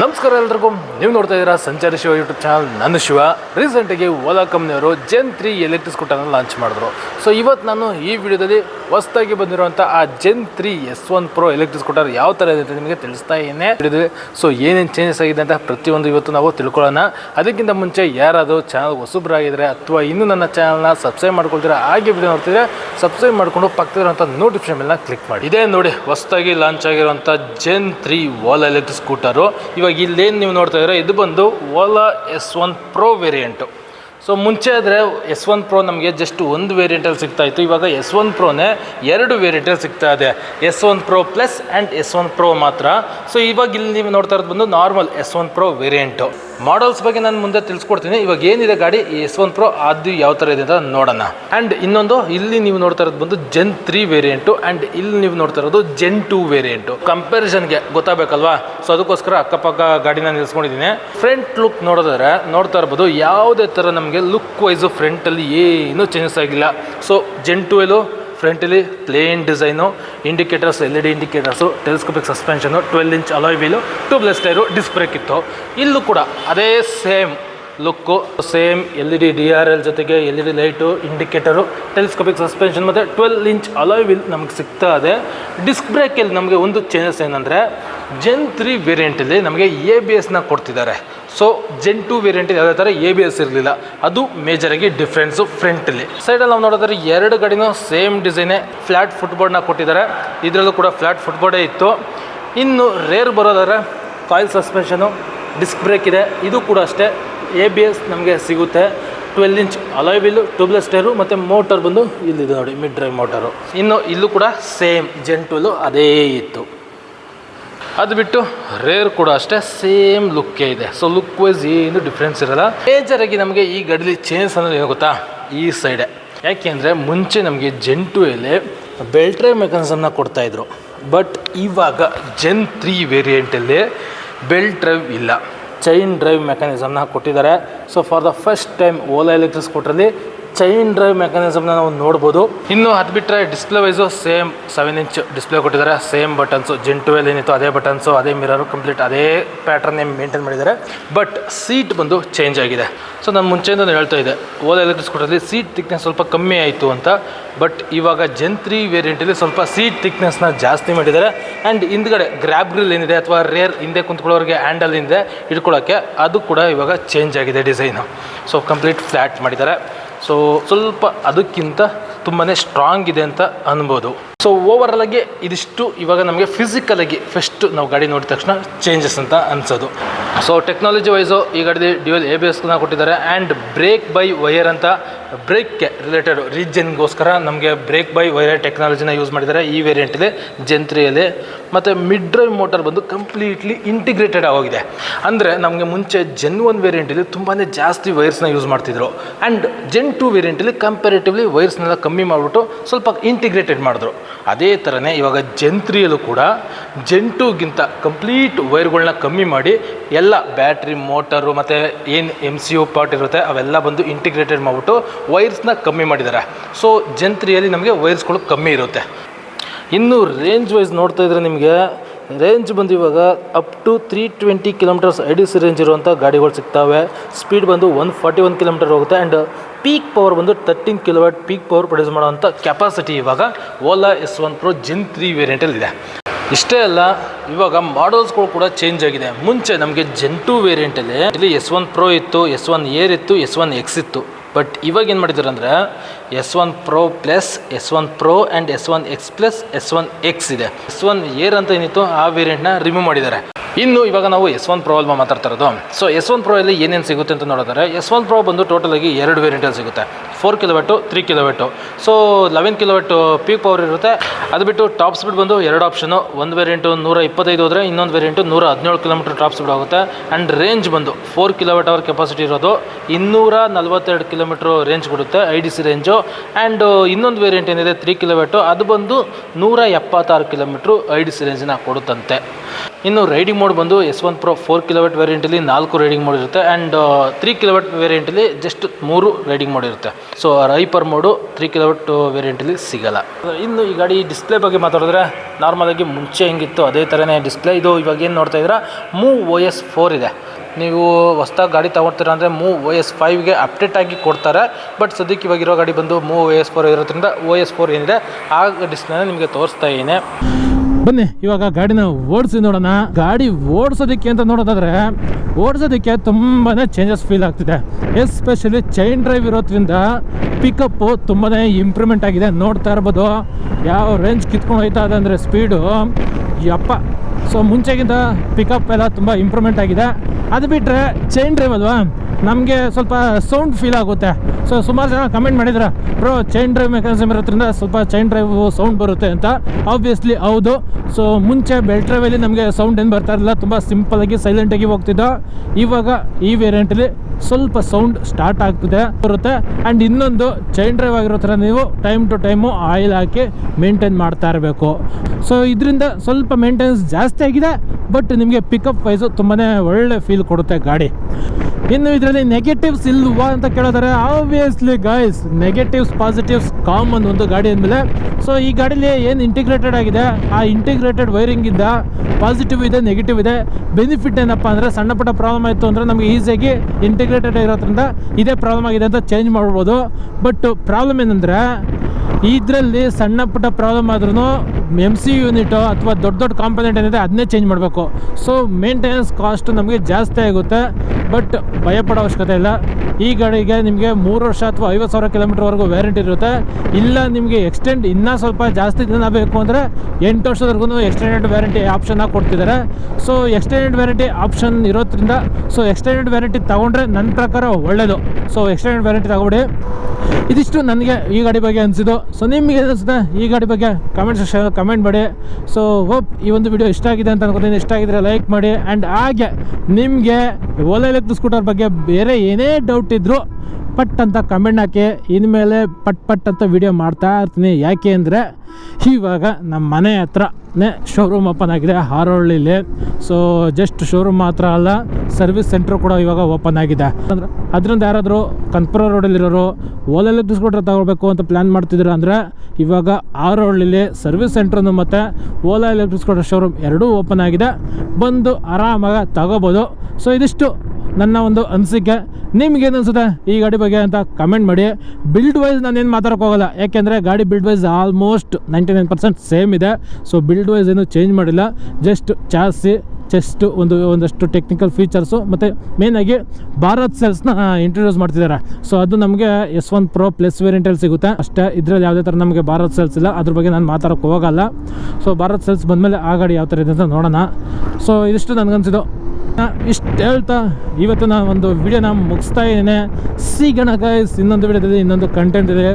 ನಮಸ್ಕಾರ ಎಲ್ರಿಗೂ. ನೀವು ನೋಡ್ತಾ ಇದ್ದೀರಾ ಸಂಚಾರಿ ಶಿವ ಯೂಟ್ಯೂಬ್ ಚಾನಲ್ ನನ್ನ ಶಿವ. ರೀಸೆಂಟಾಗಿ ಓಲಾ ಕಂಪ್ನಿಯವರು ಜೆನ್ ತ್ರೀ ಎಲೆಕ್ಟ್ರಿಕ್ ಸ್ಕೂಟರ್ನ ಲಾಂಚ್ ಮಾಡಿದ್ರು. ಸೊ ಇವತ್ತು ನಾನು ಈ ವಿಡಿಯೋದಲ್ಲಿ ಹೊಸದಾಗಿ ಬಂದಿರುವಂಥ ಆ gen three S one pro electric scooter ಯಾವ ಥರ ಇದೆ ಅಂತ ನಿಮಗೆ ತಿಳಿಸ್ತಾ ಏನೇ ವಿಡಿಯೋದಲ್ಲಿ ಸೊ, ಏನೇನು ಚೇಂಜಸ್ ಆಗಿದೆ ಅಂತ ಪ್ರತಿಯೊಂದು ಇವತ್ತು ನಾವು ತಿಳ್ಕೊಳ್ಳೋಣ. ಅದಕ್ಕಿಂತ ಮುಂಚೆ ಯಾರಾದರೂ ಚಾನಲ್ ಹೊಸಬ್ರಾಗಿದ್ದರೆ ಅಥವಾ ಇನ್ನೂ ನನ್ನ ಚಾನಲ್ನ ಸಬ್ಸ್ಕ್ರೈಬ್ ಮಾಡ್ಕೊಳ್ತೀರಾ, ಹಾಗೆ ವಿಡಿಯೋ ನೋಡ್ತಿದ್ರೆ ಸಬ್ಸ್ಕ್ರೈಬ್ ಮಾಡಿಕೊಂಡು ಪಕ್ಕದಲ್ಲಿರುವಂಥ ನೋಟಿಫಿಕೇಶನ್ ಮೇಲೆ ಕ್ಲಿಕ್ ಮಾಡಿ. ಇದೇ ನೋಡಿ, ಹೊಸದಾಗಿ ಲಾಂಚ್ ಆಗಿರುವಂಥ gen three Ola electric scooter ಇವಾಗ ಇಲ್ಲೇನು ನೀವು ನೋಡ್ತಾ ಇದ್ದೀರಾ? ಇದು ಬಂದು Ola S one pro variant so ಮುಂಚೆ ಆದರೆ ಎಸ್ ಒನ್ ಪ್ರೋ ನಮಗೆ ಜಸ್ಟ್ ಒಂದು ವೇರಿಯಂಟಲ್ಲಿ ಸಿಗ್ತಾ ಇತ್ತು. ಇವಾಗ ಎಸ್ ಒನ್ ಪ್ರೋನೇ ಎರಡು ವೇರಿಯಂಟಲ್ಲಿ ಸಿಗ್ತಾ ಇದೆ. S one pro plus and S one pro ಮಾತ್ರ. ಸೊ ಇವಾಗ ಇಲ್ಲಿ ನೀವು ನೋಡ್ತಾ ಇರೋದು ಬಂದು normal S one pro variant models ಬಗ್ಗೆ ನಾನು ಮುಂದೆ ತಿಳಿಸ್ಕೊಡ್ತೀನಿ. ಇವಾಗ ಏನಿದೆ ಗಾಡಿ? ಎಸ್ ಒನ್ ಪ್ರೋ ಅದು ಯಾವ ಥರ ಇದೆ ಅಂತ ನೋಡೋಣ. ಆ್ಯಂಡ್ ಇನ್ನೊಂದು, ಇಲ್ಲಿ ನೀವು ನೋಡ್ತಾ ಇರೋದು ಬಂದು ಜೆನ್ ತ್ರೀ ವೇರಿಯಂಟು ಆ್ಯಂಡ್ ಇಲ್ಲಿ ನೀವು ನೋಡ್ತಾ ಇರೋದು ಜೆನ್ ಟೂ ವೇರಿಯಂಟು ಕಂಪ್ಯಾರಿಸನ್ಗೆ ಗೊತ್ತಾಗಬೇಕಲ್ವಾ? ಸೊ ಅದಕ್ಕೋಸ್ಕರ ಅಕ್ಕಪಕ್ಕ ಗಾಡಿನ ನಿಲ್ಸ್ಕೊಂಡಿದ್ದೀನಿ. ಫ್ರಂಟ್ ಲುಕ್ ನೋಡೋದಾದ್ರೆ ನೋಡ್ತಾ ಇರ್ಬೋದು, ಯಾವುದೇ ಥರ ನಮಗೆ ಲುಕ್ ವೈಸು ಫ್ರಂಟಲ್ಲಿ ಏನೂ ಚೇಂಜಸ್ ಆಗಿಲ್ಲ. So gen ಟುವೆಲು ಫ್ರಂಟಲ್ಲಿ plain design indicators L E D indicators telescopic suspension twelve inch alloy wheel tubeless tyre disc brake ಇತ್ತು. ಇಲ್ಲೂ ಕೂಡ ಅದೇ same look same L E D D R L ಜೊತೆಗೆ L E D light indicator telescopic suspension ಮತ್ತು twelve inch alloy wheel ನಮಗೆ ಸಿಗ್ತಾ ಇದೆ. Disc ಬ್ರೇಕಲ್ಲಿ ನಮಗೆ ಒಂದು ಚೇಂಜಸ್ ಏನಂದರೆ ಜೆನ್ ತ್ರೀ ವೇರಿಯಂಟಲ್ಲಿ ನಮಗೆ ಎ ಬಿ ಎಸ್ನ ಕೊಡ್ತಿದ್ದಾರೆ. ಸೊ ಜೆನ್ ಟು ವೇರಿಯಂಟ್ ಯಾವುದೇ ಥರ ಎ ಬಿ ಎಸ್ ಇರಲಿಲ್ಲ. ಅದು ಮೇಜರಾಗಿ ಡಿಫ್ರೆನ್ಸು ಫ್ರಂಟಲ್ಲಿ ಸೈಡಲ್ಲಿ ನಾವು ನೋಡೋದ್ರೆ ಎರಡು ಗಾಡಿನೂ ಸೇಮ್ ಡಿಸೈನೇ ಫ್ಲ್ಯಾಟ್ ಫುಟ್ಬೋರ್ಡ್ನ ಕೊಟ್ಟಿದ್ದಾರೆ. ಇದರಲ್ಲೂ ಕೂಡ ಫ್ಲ್ಯಾಟ್ ಫುಟ್ಬೋರ್ಡೇ ಇತ್ತು. ಇನ್ನು ರೇರ್ ಬರೋದಾದ್ರೆ ಕಾಯಿಲ್ ಸಸ್ಪೆನ್ಷನು ಡಿಸ್ಕ್ ಬ್ರೇಕ್ ಇದೆ. ಇದು ಕೂಡ ಅಷ್ಟೇ. ಎ ಬಿ ಎಸ್ ನಮಗೆ ಸಿಗುತ್ತೆ. Twelve inch alloy wheel tubeless tyre ಮತ್ತು ಮೋಟರ್ ಬಂದು ಇಲ್ಲಿದೆ ನೋಡಿ ಮಿಡ್ ಡ್ರೈವ್ ಮೋಟರು ಇನ್ನು ಇಲ್ಲೂ ಕೂಡ ಸೇಮ್ ಜೆನ್ ಟೂಲು ಅದೇ ಇತ್ತು. ಅದು ಬಿಟ್ಟು ರೇರ್ ಕೂಡ ಅಷ್ಟೇ ಸೇಮ್ ಲುಕ್ಕೇ ಇದೆ. ಸೊ ಲುಕ್ ವೈಸ್ ಏನು ಡಿಫ್ರೆನ್ಸ್ ಇರಲ್ಲ. ಆಗಿ ನಮಗೆ ಈ ಗಡಲಿ ಚೇಂಜ್ ಅನ್ನೋದು ಏನು ಗೊತ್ತಾ? ಈ ಸೈಡೆ ಯಾಕೆಂದರೆ ಮುಂಚೆ ನಮಗೆ ಜೆಂಟು ಎಲೆ ಬೆಲ್ಟ್ರೈ ಮೆಕಾನಿಸಮ್ನ ಕೊಡ್ತಾಯಿದ್ರು ಬಟ್ ಇವಾಗ ಜೆನ್ ತ್ರೀ ವೇರಿಯಂಟಲ್ಲಿ ಬೆಲ್ಟ್ ಡ್ರೈವ್ ಇಲ್ಲ. ಚೈನ್ ಡ್ರೈವ್ ಮೆಕ್ಯಾನಿಸಮ್ನ ಕೊಟ್ಟಿದ್ದಾರೆ. So for the first time Ola electric ಸ್ಕೂಟ್ರಲ್ಲಿ chain drive ಮೆಕಾನಿಸಮ್ನ ನಾವು ನೋಡ್ಬೋದು. ಇನ್ನು ಅದು ಬಿಟ್ಟರೆ display wise same seven inch display ಕೊಟ್ಟಿದ್ದಾರೆ. ಸೇಮ್ ಬಟನ್ಸು ಜೆನ್ ಟ್ವೆಲ್ ಏನಿತ್ತು ಅದೇ ಬಟನ್ಸು ಅದೇ ಮಿರರು ಕಂಪ್ಲೀಟ್ ಅದೇ ಪ್ಯಾಟರ್ನ್ ಮೇಂಟೈನ್ ಮಾಡಿದ್ದಾರೆ. ಬಟ್ ಸೀಟ್ ಬಂದು ಚೇಂಜ್ ಆಗಿದೆ. ಸೊ ನಾನು ಮುಂಚೆಯಿಂದ ಹೇಳ್ತಾ ಇದ್ದೆ. ಓಲಾ ಎಲೆಕ್ಟ್ರಿಕ್ ಸ್ಕೂಟರಲ್ಲಿ ಸೀಟ್ ತಿಕ್ನೆಸ್ ಸ್ವಲ್ಪ ಕಮ್ಮಿ ಆಯಿತು ಅಂತ. ಬಟ್ ಇವಾಗ ಜೆನ್ ತ್ರೀ ವೇರಿಯಂಟಲ್ಲಿ ಸ್ವಲ್ಪ ಸೀಟ್ ತಿಕ್ನೆಸ್ನ ಜಾಸ್ತಿ ಮಾಡಿದ್ದಾರೆ. ಆ್ಯಂಡ್ ಹಿಂದ್ಗಡೆ ಗ್ರ್ಯಾಬ್ ಗ್ರಿಲ್ ಏನಿದೆ ಅಥವಾ ರೇರ್ ಹಿಂದೆ ಕುಂತ್ಕೊಳ್ಳೋರಿಗೆ ಹ್ಯಾಂಡಲ್ ಹಿಂದೆ ಇಟ್ಕೊಳ್ಳೋಕ್ಕೆ ಅದು ಕೂಡ ಇವಾಗ ಚೇಂಜ್ ಆಗಿದೆ ಡಿಸೈನು ಸೊ ಕಂಪ್ಲೀಟ್ ಫ್ಲ್ಯಾಟ್ ಮಾಡಿದ್ದಾರೆ. ಸೊ ಸ್ವಲ್ಪ ಅದಕ್ಕಿಂತ ತುಂಬಾ ಸ್ಟ್ರಾಂಗ್ ಇದೆ ಅಂತ ಅನ್ಬೋದು. ಸೊ ಆಗಿ ಇದಿಷ್ಟು ಇವಾಗ ನಮಗೆ ಫಿಸಿಕಲಾಗಿ ಫಸ್ಟ್ ನಾವು ಗಾಡಿ ನೋಡಿದ ತಕ್ಷಣ ಚೇಂಜಸ್ ಅಂತ ಅನ್ಸೋದು. ಸೊ ಟೆಕ್ನಾಲಜಿ ವೈಸು ಈ ಗಾಡಿ ಡ್ಯೂಯಲ್ ಎ ಬಿ ಎಸ್ನ ಕೊಟ್ಟಿದ್ದಾರೆ. ಆ್ಯಂಡ್ ಬ್ರೇಕ್ ಬೈ ವೈರ್ ಅಂತ ಬ್ರೇಕ್ಗೆ ರಿಲೇಟೆಡ್ ರೀಜನ್ಗೋಸ್ಕರ ನಮಗೆ ಬ್ರೇಕ್ ಬೈ ವೈರ್ ಟೆಕ್ನಾಲಜಿನ ಯೂಸ್ ಮಾಡಿದ್ದಾರೆ. ಈ ವೇರಿಯಂಟ್ ಇದೆ ಜೆಂತ್ರಿಯಲ್ಲಿ ಮತ್ತು ಮಿಡ್ ಡ್ರೈವ್ ಮೋಟರ್ ಬಂದು ಕಂಪ್ಲೀಟ್ಲಿ ಇಂಟಿಗ್ರೇಟೆಡ್ ಆಗೋಗಿದೆ ಅಂದರೆ ನಮಗೆ ಮುಂಚೆ ಜೆನ್ ಒನ್ ವೇರಿಯಂಟಲ್ಲಿ ತುಂಬಾ ಜಾಸ್ತಿ ವೈರ್ಸ್ನ ಯೂಸ್ ಮಾಡ್ತಿದ್ರು. ಆ್ಯಂಡ್ ಜೆನ್ ಟು ವೇರಿಯಂಟಲ್ಲಿ ಕಂಪ್ಯಾರಿಟಿವ್ಲಿ ವೈರ್ಸ್ನೆಲ್ಲ ಕಮ್ಮಿ ಮಾಡಿಬಿಟ್ಟು ಸ್ವಲ್ಪ ಇಂಟಿಗ್ರೇಟೆಡ್ ಮಾಡಿದ್ರು. ಅದೇ ಥರನೇ ಇವಾಗ ಜೆನ್ ಕೂಡ ಜೆನ್ ಟೂಗಿಂತ ಕಂಪ್ಲೀಟ್ ವೈರ್ಗಳನ್ನ ಕಮ್ಮಿ ಮಾಡಿ ಎಲ್ಲ ಬ್ಯಾಟ್ರಿ, ಮೋಟರು ಮತ್ತು ಏನು ಎಂ ಸಿ ಯು ಪಾರ್ಟ್ ಇರುತ್ತೆ, ಅವೆಲ್ಲ ಬಂದು ಇಂಟಿಗ್ರೇಟೆಡ್ ಮಾಡಿಬಿಟ್ಟು ವೈರ್ಸ್ನ ಕಮ್ಮಿ ಮಾಡಿದ್ದಾರೆ ಸೊ ಜಂತ್ರಿಯಲ್ಲಿ ತ್ರೀಯಲ್ಲಿ ನಮಗೆ ವೈರ್ಸ್ಗಳು ಕಮ್ಮಿ ಇರುತ್ತೆ. ಇನ್ನು ರೇಂಜ್ ವೈಸ್ ನೋಡ್ತಾ ಇದ್ರೆ ನಿಮಗೆ ರೇಂಜ್ ಬಂದು ಇವಾಗ up to three twenty kilometres I range ಇರುವಂಥ ಗಾಡಿಗಳು ಸಿಗ್ತವೆ. ಸ್ಪೀಡ್ ಬಂದು ಒನ್ ಫಾರ್ಟಿ ಒನ್ ಕಿಲೋಮೀಟರ್ ಹೋಗುತ್ತೆ ಆ್ಯಂಡ್ ಪೀಕ್ ಪವರ್ ಬಂದು thirteen kilowatt peak power produce ಮಾಡೋವಂಥ ಕೆಪಾಸಿಟಿ ಇವಾಗ Ola S one pro gen three ವೇರಿಯಂಟಲ್ಲಿದೆ ಇಷ್ಟೇ ಅಲ್ಲ ಇವಾಗ ಮಾಡಲ್ಸ್ಗಳು ಕೂಡ ಚೇಂಜ್ ಆಗಿದೆ ಮುಂಚೆ ನಮಗೆ ಜೆನ್ ಟು ವೇರಿಯಂಟಲ್ಲಿ ಇಲ್ಲಿ ಎಸ್ ಒನ್ ಪ್ರೋ ಇತ್ತು ಎಸ್ ಒನ್ ಏರ್ ಇತ್ತು ಎಸ್ ಒನ್ ಎಕ್ಸ್ ಇತ್ತು ಬಟ್ ಇವಾಗ ಏನು ಮಾಡಿದ್ದಾರೆ ಅಂದರೆ S one pro plus S one pro and S one X plus S one X ಇದೆ ಎಸ್ ಒನ್ ಏರ್ ಅಂತ ಏನಿತ್ತು ಆ ವೇರಿಯಂಟ್ನ ರಿಮೂವ್ ಮಾಡಿದ್ದಾರೆ ಇನ್ನು ಇವಾಗ ನಾವು ಎಸ್ ಒನ್ ಪ್ರೋ ಅಲ್ವಾ ಮಾತಾಡ್ತಾ ಇರೋದು ಸೊ ಎಸ್ ಒನ್ ಪ್ರೋ ಅಲ್ಲಿ ಏನೇನು ಸಿಗುತ್ತೆ ಅಂತ ನೋಡಿದ್ರೆ ಎಸ್ ಒನ್ ಪ್ರೋ ಬಂದು ಟೋಟಲ್ ಆಗಿ ಎರಡು ವೇರಿಯಂಟಲ್ಲಿ ಸಿಗುತ್ತೆ four kilowatt three kilowatt so eleven kilowatt peak power ಇರುತ್ತೆ. ಅದು ಬಿಟ್ಟು ಟಾಪ್ ಸ್ಪೀಡ್ ಬಂದು ಎರಡು ಆಪ್ಷನು ಒಂದು ವೇರಿಯಂಟು ನೂರ ಇಪ್ಪತ್ತೈದು ಹೋದರೆ ಇನ್ನೊಂದು ವೇರಿಯಂಟು ನೂರ ಹದಿನೇಳು ಕಿಲೋಮೀಟರ್ ಟಾಪ್ ಸ್ಪೀಡ್ ಆಗುತ್ತೆ. ಆ್ಯಂಡ್ ರೇಂಜ್ ಬಂದು ಫೋರ್ ಕಿಲೋಮೀಟರ್ ಅವರ್ ಕೆಪಾಸಿಟಿ ಇರೋದು ಇನ್ನೂರ ನಲ್ವತ್ತೆರಡು ಕಿಲೋಮೀಟ್ರ್ ರೇಂಜ್ ಕೊಡುತ್ತೆ I D C range and ಇನ್ನೊಂದು ವೇರಿಯಂಟ್ ಏನಿದೆ ತ್ರೀ ಕಿಲೋಮೀಟ್ರು ಅದು ಬಂದು ನೂರ ಎಪ್ಪತ್ತಾರು ಕಿಲೋಮೀಟ್ರು ಐ ಡಿ ಸಿ ರೇಂಜನ್ನ ಕೊಡುತ್ತಂತೆ. ಇನ್ನು ರೈಡಿಂಗ್ ಮೋಡ್ ಬಂದು S one pro four kilometre ವೇರಿಯಂಟಲ್ಲಿ ನಾಲ್ಕು ರೈಡಿಂಗ್ ಮೋಡ್ ಇರುತ್ತೆ ಆ್ಯಂಡ್ ತ್ರೀ ಕಿಲೋಮೀಟ್ ವೇರಿಯಂಟಲ್ಲಿ ಜಸ್ಟ್ ಮೂರು ರೈಡಿಂಗ್ ಮೋಡ್ ಇರುತ್ತೆ. So hyper mode three kilometre ವೇರಿಯಂಟಲ್ಲಿ ಸಿಗಲ್ಲ. ಇನ್ನು ಈ ಗಾಡಿ ಡಿಸ್ಪ್ಲೇ ಬಗ್ಗೆ ಮಾತಾಡಿದ್ರೆ ನಾರ್ಮಲಾಗಿ ಮುಂಚೆ ಹೆಂಗಿತ್ತು ಅದೇ ಥರನೇ ಡಿಸ್ಪ್ಲೇ ಇದು ಇವಾಗ ಏನು ನೋಡ್ತಾ ಇದ್ದೀರಾ? ಮೂವ್ ಓ ಎಸ್ ಫೋರ್ ಇದೆ. ನೀವು ಹೊಸ್ದಾಗಿ ಗಾಡಿ ತೊಗೊಳ್ತೀರ ಅಂದರೆ ಮೂವ್ ಓ ಎಸ್ ಫೈವ್ಗೆ ಅಪ್ಡೇಟ್ ಆಗಿ ಕೊಡ್ತಾರೆ. ಬಟ್ ಸದ್ಯಕ್ಕೆ ಇವಾಗಿರೋ ಗಾಡಿ ಬಂದು ಮೂವ್ ಓ ಎಸ್ ಫೋರ್ ಇರೋದ್ರಿಂದ ಓ ಎಸ್ ಫೋರ್ ಏನಿದೆ, ಆ ಡಿಸ್ಪ್ಲೇನ ನಿಮಗೆ ತೋರಿಸ್ತಾ ಇದ್ದೀನಿ. ಬನ್ನಿ, ಇವಾಗ ಗಾಡಿನ ಓಡಿಸಿ ನೋಡೋಣ. ಗಾಡಿ ಓಡಿಸೋದಕ್ಕೆ ಅಂತ ನೋಡೋದಾದ್ರೆ, ಓಡಿಸೋದಕ್ಕೆ ತುಂಬಾ ಚೇಂಜಸ್ ಫೀಲ್ ಆಗ್ತಿದೆ. ಎಸ್ಪೆಷಲಿ ಚೈನ್ ಡ್ರೈವ್ ಇರೋದ್ರಿಂದ ಪಿಕಪ್ ತುಂಬಾ ಇಂಪ್ರೂವ್ಮೆಂಟ್ ಆಗಿದೆ. ನೋಡ್ತಾ ಇರ್ಬೋದು, ಯಾವ ರೇಂಜ್ ಕಿತ್ಕೊಂಡು ಹೋಯ್ತಾ ಇದೆ ಅಂದರೆ ಸ್ಪೀಡು ಯಪ್ಪ. ಸೊ ಮುಂಚೆಗಿಂತ ಪಿಕಪ್ ಎಲ್ಲ ತುಂಬ ಇಂಪ್ರೂವ್ಮೆಂಟ್ ಆಗಿದೆ. ಅದು ಬಿಟ್ಟರೆ ಚೈನ್ ಡ್ರೈವ್ ಅಲ್ವಾ? ನಮಗೆ ಸ್ವಲ್ಪ ಸೌಂಡ್ ಫೀಲ್ ಆಗುತ್ತೆ. ಸೊ ಸುಮಾರು ಜನ ಕಮೆಂಟ್ ಮಾಡಿದ್ರೆ ಬ್ರೋ ಚೈನ್ ಡ್ರೈವ್ ಮೆಕ್ಯಾನಿಸಮ್ ಇರೋದ್ರಿಂದ ಸ್ವಲ್ಪ ಚೈನ್ ಡ್ರೈವ್ ಸೌಂಡ್ ಬರುತ್ತೆ ಅಂತ. ಆಬ್ವಿಯಸ್ಲಿ ಹೌದು. ಸೊ ಮುಂಚೆ ಬೆಲ್ಟ್ ಡ್ರೈವಲ್ಲಿ ನಮಗೆ ಸೌಂಡ್ ಏನು ಬರ್ತಾ ಇರಲಿಲ್ಲ, ತುಂಬ ಸಿಂಪಲಾಗಿ ಸೈಲೆಂಟಾಗಿ ಹೋಗ್ತಿದ್ದ ಇವಾಗ ಈ ವೇರಿಯಂಟಲ್ಲಿ ಸ್ವಲ್ಪ ಸೌಂಡ್ ಸ್ಟಾರ್ಟ್ ಆಗ್ತಿದೆ, ಬರುತ್ತೆ. ಆ್ಯಂಡ್ ಇನ್ನೊಂದು ಚೈನ್ ಡ್ರೈವ್ ಆಗಿರೋ ಥರ ನೀವು ಟೈಮ್ ಟು ಟೈಮು ಆಯಿಲ್ ಹಾಕಿ ಮೇಂಟೈನ್ ಮಾಡ್ತಾ ಇರಬೇಕು. ಸೊ ಇದರಿಂದ ಸ್ವಲ್ಪ ಮೇಂಟೆನೆನ್ಸ್ ಜಾಸ್ತಿ ಆಗಿದೆ ಬಟ್ ನಿಮಗೆ ಪಿಕಪ್ ವೈಸು ತುಂಬಾ ಒಳ್ಳೆ ಫೀಲ್ ಕೊಡುತ್ತೆ ಗಾಡಿ. ಇನ್ನು ಇದರಲ್ಲಿ ನೆಗೆಟಿವ್ಸ್ ಇಲ್ವಾ ಅಂತ ಕೇಳಿದ್ರೆ obviously guys negatives positives common ಒಂದು ಗಾಡಿ ಅಂದಮೇಲೆ. ಸೊ ಈ ಗಾಡಿಲಿ ಏನು ಇಂಟಿಗ್ರೇಟೆಡ್ ಆಗಿದೆ? ಆ ಇಂಟಿಗ್ರೇಟೆಡ್ ವೈರಿಂಗ್ ಇದ್ದ ಪಾಸಿಟಿವ್ ಇದೆ ನೆಗೆಟಿವ್ ಇದೆ. ಬೆನಿಫಿಟ್ ಏನಪ್ಪ ಅಂದರೆ, ಸಣ್ಣ ಪುಟ್ಟ ಪ್ರಾಬ್ಲಮ್ ಆಯಿತು ಅಂದರೆ ನಮಗೆ ಈಸಿಯಾಗಿ ಇಂಟಿಗ್ರೇಟೆಡ್ ಇರೋದ್ರಿಂದ ಇದೇ ಪ್ರಾಬ್ಲಮ್ ಆಗಿದೆ ಅಂತ ಚೇಂಜ್ ಮಾಡ್ಬೋದು. ಬಟ್ ಪ್ರಾಬ್ಲಮ್ ಏನಂದರೆ, ಇದರಲ್ಲಿ ಸಣ್ಣ ಪುಟ್ಟ ಪ್ರಾಬ್ಲಮ್ ಆದ್ರೂ ಎಂ ಸಿ ಯೂನಿಟು ಅಥವಾ ದೊಡ್ಡ ದೊಡ್ಡ ಕಾಂಪೊನೆಂಟ್ ಏನಿದೆ ಅದನ್ನೇ ಚೇಂಜ್ ಮಾಡಬೇಕು. ಸೊ ಮೇಂಟೆನೆನ್ಸ್ ಕಾಸ್ಟ್ ನಮಗೆ ಜಾಸ್ತಿ ಆಗುತ್ತೆ. ಬಟ್ ಭಯಪಡೋ ಅವಶ್ಯಕತೆ ಇಲ್ಲ. ಈ ಗಾಡಿಗೆ ನಿಮಗೆ ಮೂರು ವರ್ಷ ಅಥವಾ ಐವತ್ತು ಸಾವಿರ ಕಿಲೋಮೀಟ್ರ್ವರೆಗೂ ವ್ಯಾರಂಟಿ ಇರುತ್ತೆ. ಇಲ್ಲ ನಿಮಗೆ ಎಕ್ಸ್ಟೆಂಡ್ ಇನ್ನೂ ಸ್ವಲ್ಪ ಜಾಸ್ತಿ ದಿನ ಬೇಕು ಅಂದರೆ ಎಂಟು ವರ್ಷದವರೆಗೂ ಎಕ್ಸ್ಟೆಂಡೆಡ್ ವ್ಯಾರಂಟಿ ಆಪ್ಷನ್ನ ಕೊಡ್ತಿದ್ದಾರೆ. ಸೊ ಎಕ್ಸ್ಟೆಂಡೆಡ್ ವ್ಯಾರಂಟಿ ಆಪ್ಷನ್ ಇರೋದ್ರಿಂದ ಸೊ ಎಕ್ಸ್ಟೆಂಡೆಡ್ ವ್ಯಾರಂಟಿ ತೊಗೊಂಡ್ರೆ ನನ್ನ ಪ್ರಕಾರ ಒಳ್ಳೆಯದು ಸೊ ಎಕ್ಸ್ಟೆಂಡೆಡ್ ವ್ಯಾರಂಟಿ ತಗೊಬಿಡಿ. ಇದಿಷ್ಟು ನನಗೆ ಈ ಗಾಡಿ ಬಗ್ಗೆ ಅನಿಸಿದ್ದು. ಸೊ ನಿಮಗೆ ಅನಿಸುತ್ತೆ? ಈ ಗಾಡಿ ಬಗ್ಗೆ ಕಮೆಂಟ್ ಸೆಕ್ಷನ್ ಕಮೆಂಟ್ ಮಾಡಿ. ಸೊ ಹೋಪ್ ಈ ಒಂದು ವಿಡಿಯೋ ಇಷ್ಟ ಆಗಿದೆ ಅಂತ ಅನ್ಕೋತೀನಿ ಇಷ್ಟ ಆಗಿದ್ರೆ ಲೈಕ್ ಮಾಡಿ. ಆ್ಯಂಡ್ ಹಾಗೆ ನಿಮಗೆ ಓಲಾ ಎಲೆಕ್ಟ್ರಿಕ್ ಸ್ಕೂಟರ್ ಬಗ್ಗೆ ಬೇರೆ ಏನೇ ಡೌಟ್ ಇದ್ದರೂ ಪಟ್ ಅಂತ ಕಮೆಂಟ್ ಹಾಕಿ, ಇನ್ಮೇಲೆ ಪಟ್ ಪಟ್ ಅಂತ ವಿಡಿಯೋ ಮಾಡ್ತಾ ಇರ್ತೀನಿ. ಯಾಕೆ ಅಂದರೆ, ಇವಾಗ ನಮ್ಮ ಮನೆ ಹತ್ರನೇ ಶೋರೂಮ್ ಓಪನ್ ಆಗಿದೆ, ಹಾರೋಳ್ಳಿಲಿ. ಸೊ ಜಸ್ಟ್ ಶೋರೂಮ್ ಮಾತ್ರ ಅಲ್ಲ ಸರ್ವಿಸ್ ಸೆಂಟ್ರ್ ಕೂಡ ಇವಾಗ ಓಪನ್ ಆಗಿದೆ. ಅಂದ್ರೆ, ಅದರಿಂದ ಯಾರಾದರೂ ಕನ್ಪುರ ರೋಡಲ್ಲಿರೋರು ಓಲಾ ಎಲೆಕ್ಟ್ರಿಕ್ ಸ್ಕೂಟರ್ ತಗೋಬೇಕು ಅಂತ ಪ್ಲ್ಯಾನ್ ಮಾಡ್ತಿದ್ರು ಅಂದರೆ, ಇವಾಗ ಆರೋಳ್ಳಿಲಿ ಸರ್ವಿಸ್ ಸೆಂಟ್ರನ್ನು ಮತ್ತು ಓಲಾ ಎಲೆಕ್ಟ್ರಿಕ್ಸ್ ಸ್ಕೂಟರ್ ಶೋರೂಮ್ ಎರಡೂ ಓಪನ್ ಆಗಿದೆ. ಬಂದು ಆರಾಮಾಗಿ ತಗೋಬೋದು. ಸೊ ಇದಿಷ್ಟು. ನನ್ನ ಒಂದು ಅನಿಸಿಕೆ. ನಿಮ್ಗೇನು ಅನಿಸುತ್ತೆ ಈ ಗಾಡಿ ಬಗ್ಗೆ ಅಂತ ಕಮೆಂಟ್ ಮಾಡಿ. ಬಿಲ್ಡ್ ವೈಸ್ ನಾನೇನು ಮಾತಾಡೋಕೆ ಹೋಗಲ್ಲ. ಯಾಕೆಂದರೆ ಗಾಡಿ build wise almost ninety nine percent same ಇದೆ. ಸೊ ಬಿಲ್ಡ್ ವೈಸ್ ಏನು ಚೇಂಜ್ ಮಾಡಿಲ್ಲ. ಜಸ್ಟ್ ಚಾಸಿ ಚೆಸ್ಟ್ ಒಂದು, ಒಂದಷ್ಟು ಟೆಕ್ನಿಕಲ್ ಫೀಚರ್ಸು ಮತ್ತು ಮೇನಾಗಿ ಭಾರತ್ ಸೆಲ್ಸ್ನ ಇಂಟ್ರೊಡ್ಯೂಸ್ ಮಾಡ್ತಿದ್ದಾರೆ. ಸೊ ಅದು ನಮಗೆ ಎಸ್ ಒನ್ ಪ್ರೋ ಪ್ಲಸ್ ವೇರಿಯಂಟಲ್ಲಿ ಸಿಗುತ್ತೆ. ಅಷ್ಟೇ, ಇದರಲ್ಲಿ ಯಾವುದೇ ಥರ ನಮಗೆ ಭಾರತ್ ಸೆಲ್ಸ್ ಇಲ್ಲ. ಅದ್ರ ಬಗ್ಗೆ ನಾನು ಮಾತಾಡೋಕ್ಕೆ ಹೋಗಲ್ಲ. ಸೊ ಭಾರತ್ ಸೆಲ್ಸ್ ಬಂದಮೇಲೆ ಆ ಗಾಡಿ ಯಾವ ಥರ ಇದೆ ಅಂತ ನೋಡೋಣ. ಸೊ ಇದಿಷ್ಟು ನನಗನ್ಸಿದ್ದು. ಇಷ್ಟು ಹೇಳ್ತಾ ಇವತ್ತು ನಾನು ಒಂದು ವಿಡಿಯೋನ ಮುಗಿಸ್ತಾ ಇದ್ದೇನೆ. ಸಿಗೋಣ ಗೈಸ್ ಇನ್ನೊಂದು ವಿಡಿಯೋದಲ್ಲಿ ಇನ್ನೊಂದು ಕಂಟೆಂಟ್ ಇದೆ.